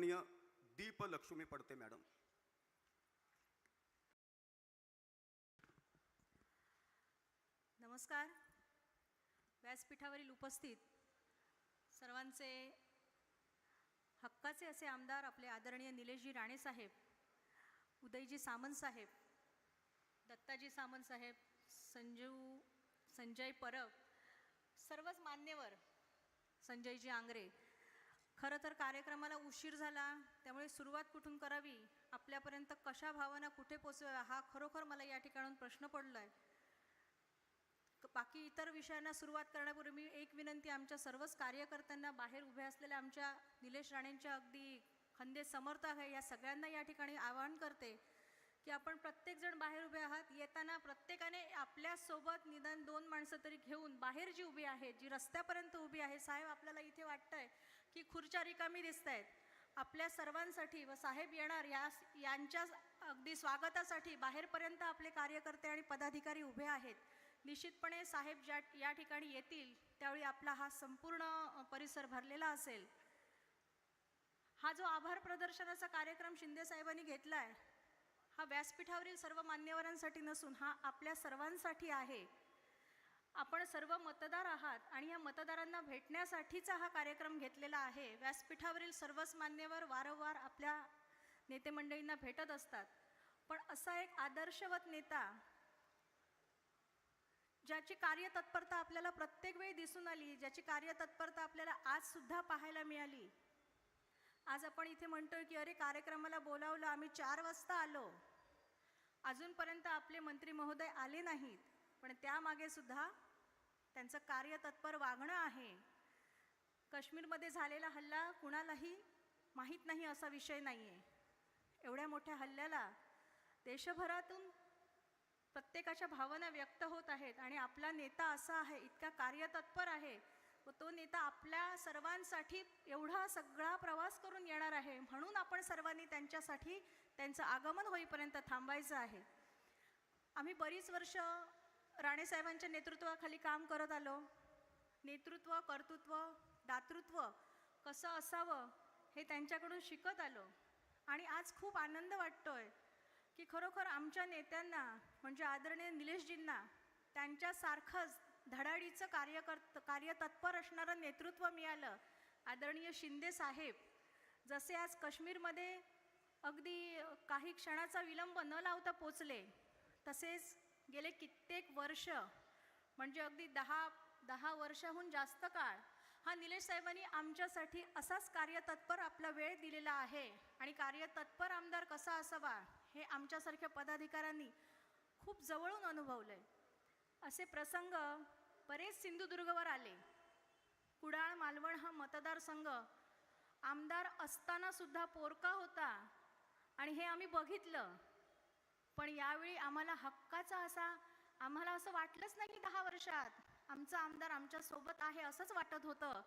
आदरणीय दीपलक्ष्मी पडते मॅडम. नमस्कार. व्यासपीठावरील उपस्थित सर्वांचे हक्काचे असे आमदार आपले आदरणीय निलेशजी राणेसाहेब उदयजी सामंत साहेब दत्ताजी सामंत साहेब संजू संजय परब सर्वच मान्यवर संजयजी आंग्रे खरं तर कार्यक्रमाला उशीर झाला. त्यामुळे सुरुवात कुठून करावी? आपल्यापर्यंत कशा भावना कुठे पोचवाव्या? हा खरोखर मला या ठिकाणून प्रश्न पडला आहे बाकी इतर विषयांना सुरुवात करण्यापूर्वी मी एक विनंती आमच्या सर्वच कार्यकर्त्यांना बाहेर उभे असलेल्या आमच्या निलेश राणेंच्या अगदी खंदे समर्थ आहे या सगळ्यांना या ठिकाणी आवाहन करते की आपण प्रत्येकजण बाहेर उभे आहात. येताना प्रत्येकाने आपल्यासोबत निदान दोन माणसं तरी घेऊन बाहेर जी उभी आहेत जी रस्त्यापर्यंत उभी आहे साहेब आपल्याला इथे वाटतंय की खुर्च्या रिकामी दिसत आहेत आपल्या सर्वांसाठी व साहेब येणार या यांच्या अगदी स्वागतासाठी बाहेरपर्यंत आपले कार्यकर्ते आणि पदाधिकारी उभे आहेत. निश्चितपणे साहेब ज्या या ठिकाणी येतील त्यावेळी आपला हा संपूर्ण परिसर भरलेला असेल. हा जो आभार प्रदर्शनाचा कार्यक्रम शिंदे साहेबांनी घेतला आहे हा व्यासपीठावरील सर्व मान्यवरांसाठी नसून हा आपल्या सर्वांसाठी आहे. आपण सर्व मतदार आहात आणि या मतदारांना भेटण्यासाठीचा हा कार्यक्रम घेतलेला आहे. व्यासपीठावरील सर्वच मान्यवर वारंवार आपल्या नेतेमंडळींना भेटत असतात. पण असा एक आदर्शवत नेता ज्याची कार्यतत्परता आपल्याला प्रत्येक वेळी दिसून आली ज्याची कार्यतत्परता आपल्याला आजसुद्धा पाहायला मिळाली. आज आपण इथे म्हणतोय की अरे कार्यक्रमाला बोलावलं आम्ही चार वाजता आलो. अजूनपर्यंत आपले मंत्री महोदय आले नाहीत. पण त्यामागे सुद्धा त्यांचं कार्यतत्पर वागणं आहे. काश्मीरमध्ये झालेला हल्ला कुणालाही माहीत नाही असा विषय नाही आहे एवढ्या मोठ्या हल्ल्याला देशभरातून प्रत्येकाच्या भावना व्यक्त होत आहेत आणि आपला नेता असा आहे इतका कार्यतत्पर आहे व तो नेता आपल्या सर्वांसाठी एवढा सगळा प्रवास करून येणार आहे म्हणून आपण सर्वांनी त्यांच्यासाठी त्यांचं आगमन होईपर्यंत थांबायचं आहे. आम्ही बरीच वर्ष राणेसाहेबांच्या नेतृत्वाखाली काम करत आलो. नेतृत्व कर्तृत्व दातृत्व कसं असावं हे त्यांच्याकडून शिकत आलो. आणि आज खूप आनंद वाटतो आहे की खरोखर आमच्या नेत्यांना म्हणजे आदरणीय निलेशजींना त्यांच्यासारखंच धडाडीचं कार्यकर्त कार्यतत्पर असणारं नेतृत्व मिळालं. आदरणीय शिंदे साहेब जसे आज काश्मीरमध्ये अगदी काही क्षणाचा विलंब न लावता पोचले तसेच गेले कित्येक वर्ष म्हणजे अगदी दहा दहा वर्षाहून जास्त काळ हा निलेश साहेबांनी आमच्यासाठी असाच कार्यतत्पर आपला वेळ दिलेला आहे. आणि कार्यतत्पर आमदार कसा असावा हे आमच्यासारख्या पदाधिकाऱ्यांनी खूप जवळून अनुभवलं आहे असे प्रसंग बरेच सिंधुदुर्गवर आले. कुडाळ मालवण हा मतदारसंघ आमदार असतानासुद्धा पोरका होता. आणि हे आम्ही बघितलं. पण यावेळी आम्हाला हक्काचा असा आम्हाला असं वाटलंच नाही की दहा वर्षात आमचा आमदार आमच्यासोबत आहे असंच वाटत होतं.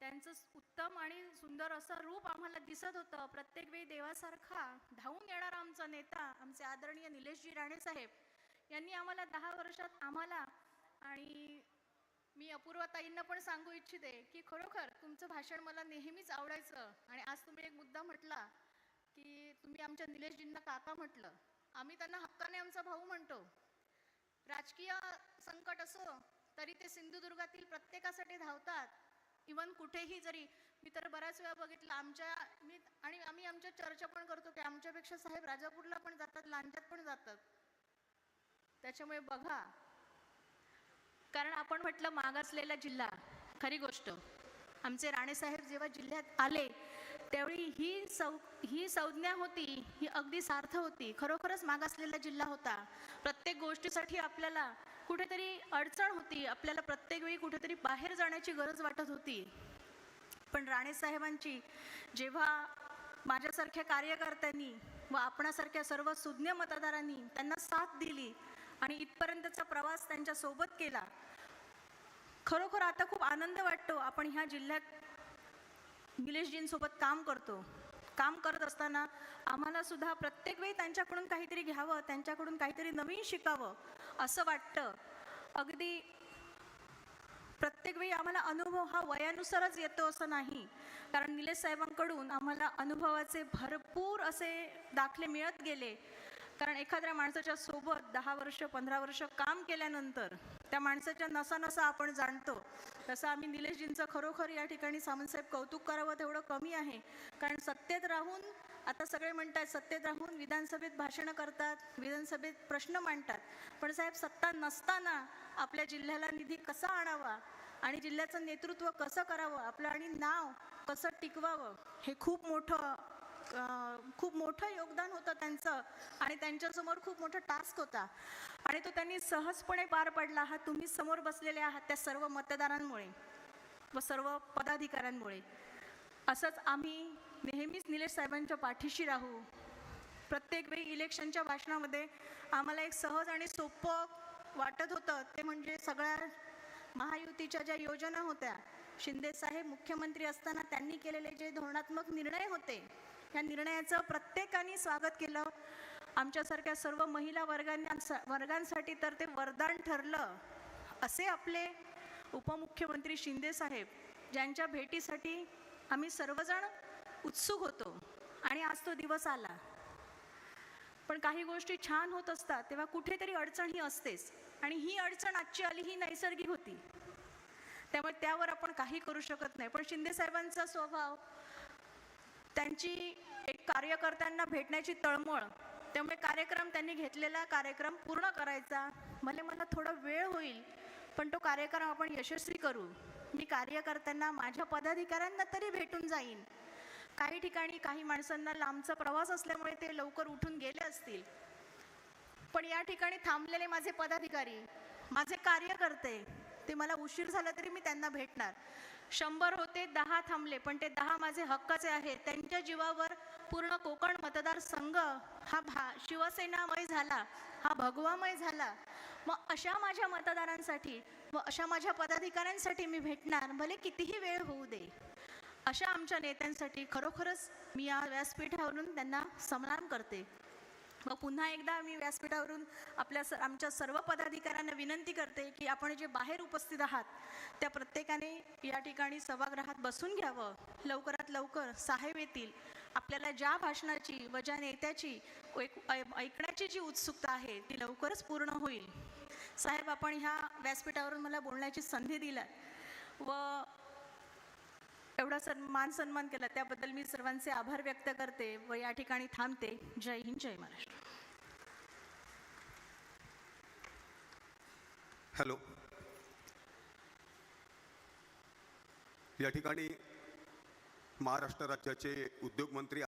त्यांचं उत्तम आणि सुंदर असं रूप आम्हाला दिसत होतं. प्रत्येक वेळी देवासारखा धावून येणारा आमचा नेता आमचे आदरणीय निलेशजी राणेसाहेब यांनी आम्हाला दहा वर्षात आम्हाला आणि मी अपूर्वताईंना पण सांगू इच्छिते की खरोखर तुमचं भाषण मला नेहमीच आवडायचं. आणि आज तुम्ही एक मुद्दा म्हटला की तुम्ही आमच्या निलेशजींना काका म्हटलं. आम्ही त्यांना हक्काने आमचा भाऊ म्हणतो. राजकीय संकट असो तरी ते सिंधुदुर्गातील प्रत्येकासाठी धावतात. इवन कुठेही जरी मी तर बऱ्याच वेळा बघितलं आमच्या मी आणि आम्ही आमच्या चर्चा पण करतो की आमच्यापेक्षा साहेब राजापूरला पण जातात लांजात पण जातात. त्याच्यामुळे बघा. कारण आपण म्हटलं मागासलेला जिल्हा खरी गोष्ट. आमचे राणेसाहेब जेव्हा जिल्ह्यात आले त्यावेळी ही सौ ही संज्ञा होती ही अगदी सार्थ होती. खरोखरच मागासलेला जिल्हा होता. प्रत्येक गोष्टीसाठी आपल्याला कुठेतरी अडचण होती. आपल्याला प्रत्येक वेळी कुठेतरी बाहेर जाण्याची गरज वाटत होती. पण राणेसाहेबांची जेव्हा माझ्यासारख्या कार्यकर्त्यांनी व आपणासारख्या सर्व सुज्ञ मतदारांनी त्यांना साथ दिली आणि इथपर्यंतचा प्रवास त्यांच्यासोबत केला खरोखर आता खूप आनंद वाटतो. आपण ह्या जिल्ह्यात निलेशजींसोबत काम करतो. काम करत असताना आम्हाला सुद्धा प्रत्येक वेळी त्यांच्याकडून काहीतरी घ्यावं त्यांच्याकडून काहीतरी नवीन शिकावं असं वाटतं. अगदी प्रत्येक वेळी आम्हाला अनुभव हा वयानुसारच येतो असं नाही. कारण निलेश साहेबांकडून आम्हाला अनुभवाचे भरपूर असे दाखले मिळत गेले. कारण एखाद्या माणसाच्या सोबत दहा वर्ष पंधरा वर्ष काम केल्यानंतर त्या माणसाच्या नसा नसा आपण जाणतो. तसं आम्ही निलेशजींचं खरोखर या ठिकाणी सामंतसाहेब कौतुक करावं तेवढं कमी आहे. कारण सत्तेत राहून आता सगळे म्हणतात सत्तेत राहून विधानसभेत भाषणं करतात विधानसभेत प्रश्न मांडतात. पण साहेब सत्ता नसताना आपल्या जिल्ह्याला निधी कसा आणावा आणि जिल्ह्याचं नेतृत्व कसं करावं आपलं आणि नाव कसं टिकवावं हे खूप मोठं खूप मोठं योगदान होतं त्यांचं आणि त्यांच्यासमोर खूप मोठा टास्क होता. आणि तो त्यांनी सहजपणे पार पडला हा. तुम्ही समोर बसलेले आहात त्या सर्व मतदारांमुळे व सर्व पदाधिकाऱ्यांमुळे. असंच आम्ही नेहमीच निलेश साहेबांच्या पाठीशी राहू. प्रत्येक वेळी इलेक्शनच्या भाषणामध्ये आम्हाला एक सहज आणि सोपं वाटत होतं. ते म्हणजे सगळ्या महायुतीच्या ज्या योजना होत्या शिंदे साहेब मुख्यमंत्री असताना त्यांनी केलेले जे धोरणात्मक निर्णय होते ह्या निर्णयाचं प्रत्येकाने स्वागत केलं. आमच्यासारख्या सर्व महिला वर्गांना वर्गांसाठी तर ते वरदान ठरलं असे आपले उपमुख्यमंत्री शिंदे साहेब ज्यांच्या भेटीसाठी आम्ही सर्वजण उत्सुक होतो आणि आज तो दिवस आला. पण काही गोष्टी छान होत असतात तेव्हा कुठेतरी अडचण ही असतेच आणि ही अडचण आजची आली ही नैसर्गिक होती. त्यामुळे त्यावर आपण काही करू शकत नाही. पण शिंदे साहेबांचा स्वभाव त्यांची एक कार्यकर्त्यांना भेटण्याची तळमळ त्यामुळे कार्यक्रम त्यांनी घेतलेला कार्यक्रम पूर्ण करायचा. भले मला थोडा वेळ होईल पण तो कार्यक्रम आपण यशस्वी करू. मी कार्यकर्त्यांना माझ्या पदाधिकाऱ्यांना तरी भेटून जाईन. काही ठिकाणी काही माणसांना लांबचा प्रवास असल्यामुळे ते लवकर उठून गेले असतील. पण या ठिकाणी थांबलेले माझे पदाधिकारी माझे कार्यकर्ते ते मला उशीर झाला तरी मी त्यांना भेटणार. शंभर होते दहा थांबले पण ते दहा माझे हक्काचे आहेत. त्यांच्या जीवावर पूर्ण कोकण मतदारसंघ हा भा शिवसेनामय झाला हा भगवामय झाला. मग अशा माझ्या मतदारांसाठी व अशा माझ्या पदाधिकाऱ्यांसाठी मी भेटणार भले कितीही वेळ होऊ दे. अशा आमच्या नेत्यांसाठी खरोखरच मी या व्यासपीठावरून त्यांना सन्मान करते. व पुन्हा एकदा मी व्यासपीठावरून आपल्या स आमच्या सर्व पदाधिकाऱ्यांना विनंती करते की आपण जे बाहेर उपस्थित आहात त्या प्रत्येकाने या ठिकाणी सभागृहात बसून घ्यावं. लवकरात लवकर साहेब येतील. आपल्याला ज्या भाषणाची व ज्या नेत्याची ऐक- ऐ- ऐकण्याची जी उत्सुकता आहे ती लवकरच पूर्ण होईल. साहेब आपण ह्या व्यासपीठावरून मला बोलण्याची संधी दिला व एवढा सन्मान सन्मान केला त्याबद्दल मी सर्वांचे आभार व्यक्त करते व या ठिकाणी थांबते. जय हिंद जय महाराष्ट्र. हॅलो. या ठिकाणी महाराष्ट्र राज्याचे उद्योगमंत्री